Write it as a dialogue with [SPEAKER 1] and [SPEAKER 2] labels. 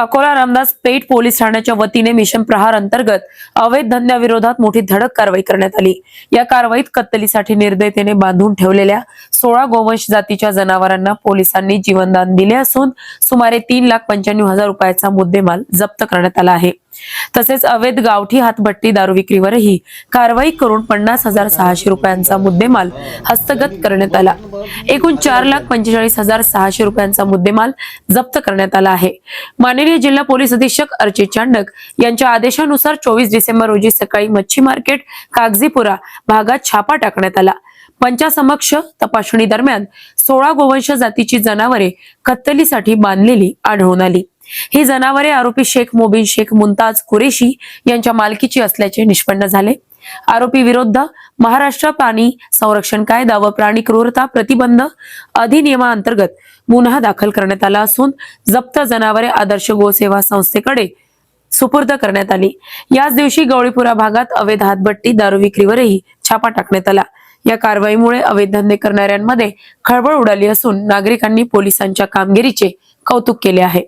[SPEAKER 1] अकोला रामदास पेठ police ठाण्याच्या वतीने mission प्रहार अंतर्गत अवैध धंद्याविरोधात मोठी धडक कारवाई करण्यात आली. या कारवाईत कत्तलीसाठी निर्दयतेने बांधून ठेवलेल्या सोळा गोवंश जातीच्या जनावरांना पोलिसांनी जीवनदान दिले असून सुमारे तीन लाख पंच्याण्णव हजार रुपयाचा मुद्देमाल जप्त करण्यात आला आहे. तसेच अवैध गावठी हातभट्टी दारू विक्रीवरही कारवाई करून पन्नास हजार सहाशे रुपयांचा मुद्देमाल हस्तगत करण्यात आला. एकूण चार लाख पंचेचाळीस हजार सहाशे रुपयांचा मुद्देमाल जप्त करण्यात आला आहे. माननीय जिल्हा पोलीस अधीक्षक अर्चित चांडक यांच्या आदेशानुसार चोवीस डिसेंबर रोजी सकाळी मच्छी मार्केट कागजीपुरा भागात छापा टाकण्यात आला. पंचासमक्ष तपासणी दरम्यान सोळा गोवंश जातीची जनावरे कत्तलीसाठी बांधलेली आढळून आली. ही जनावरे आरोपी शेख मोबिन शेख मुमताज कुरेशी यांच्या मालकीची असल्याचे निष्पन्न झाले. आरोपी विरुद्ध महाराष्ट्र प्राणी संरक्षण कायदा व प्राणी क्रूरता प्रतिबंध अधिनियमाअंतर्गत गुन्हा दाखल करण्यात आला असून जप्त जनावरे आदर्श गोसेवा संस्थेकडे सुपूर्द करण्यात आली. याच दिवशी गवळीपुरा भागात अवैध हातभट्टी दारू विक्रीवरही छापा टाकण्यात आला. या कारवाईमुळे अवैध धंदे करणाऱ्यांमध्ये खळबळ उडाली असून नागरिकांनी पोलिसांच्या कामगिरीचे कौतुक केले आहे.